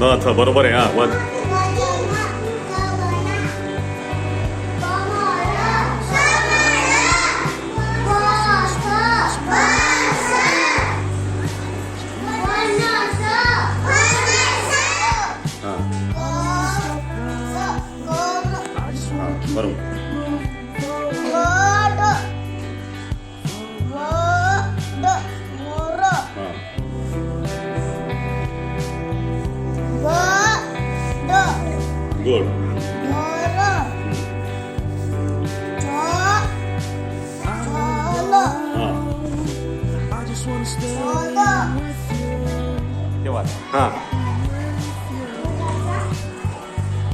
न थ बरोबर आहे हा वन हा गुड हा. तेव्हा हा.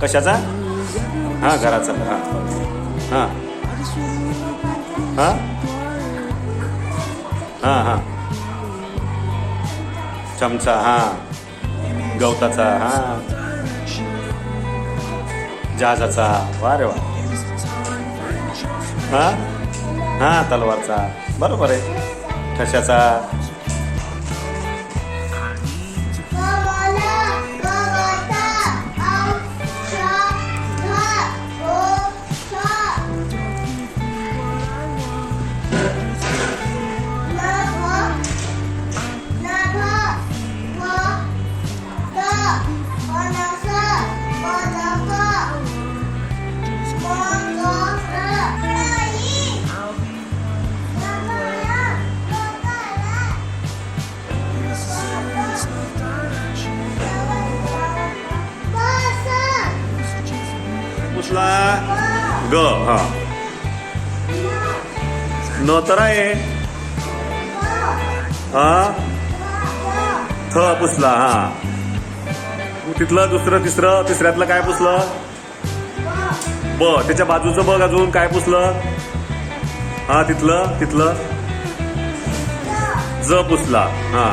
कशाचा? हा घराचा. हा. हा. हा? हा हा. चमचा हा. गवताचा हा. जहाजाचा वा रे वा. हा? हा तलवारचा. बरोबर आहे. ठशाचा पुसला ग हा न तर आहे हा थ पुसला हा तिथलं दुसरं तिसरं तिसऱ्यातलं काय पुसलं? ब त्याच्या बाजूचं बघ अजून काय पुसलं? हा तिथलं तिथलं. ज पुसला हा.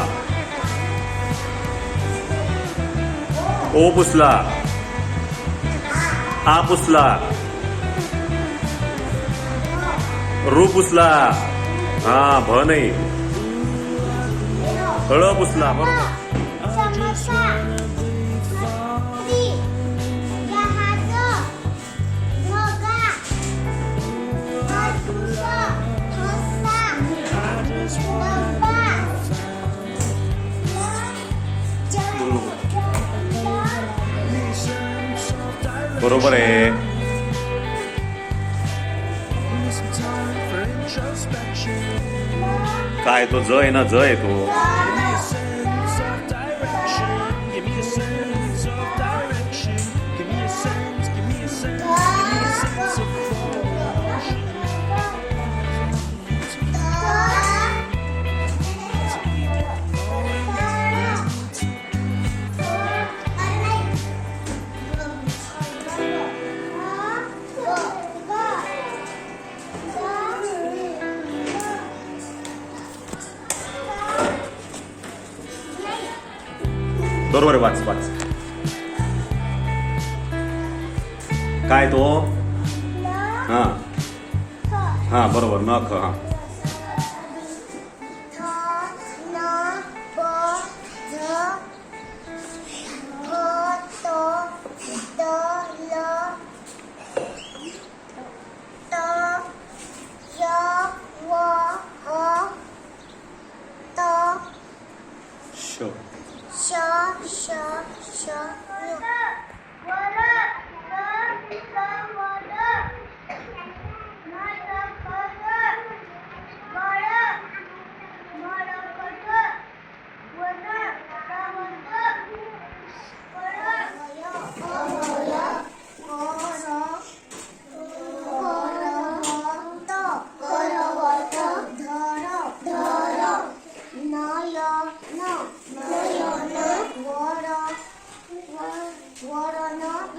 ओ पुसला. हा पुसला. रू पुसला. हा भ नाही. हळ पुसला बरोबर. बरोबर आहे. काय तो ज आहे ना ज आहे तो. बरोबर आहे वाच वाच. काय तो? हा. हा बरोबर न ख हा. What are not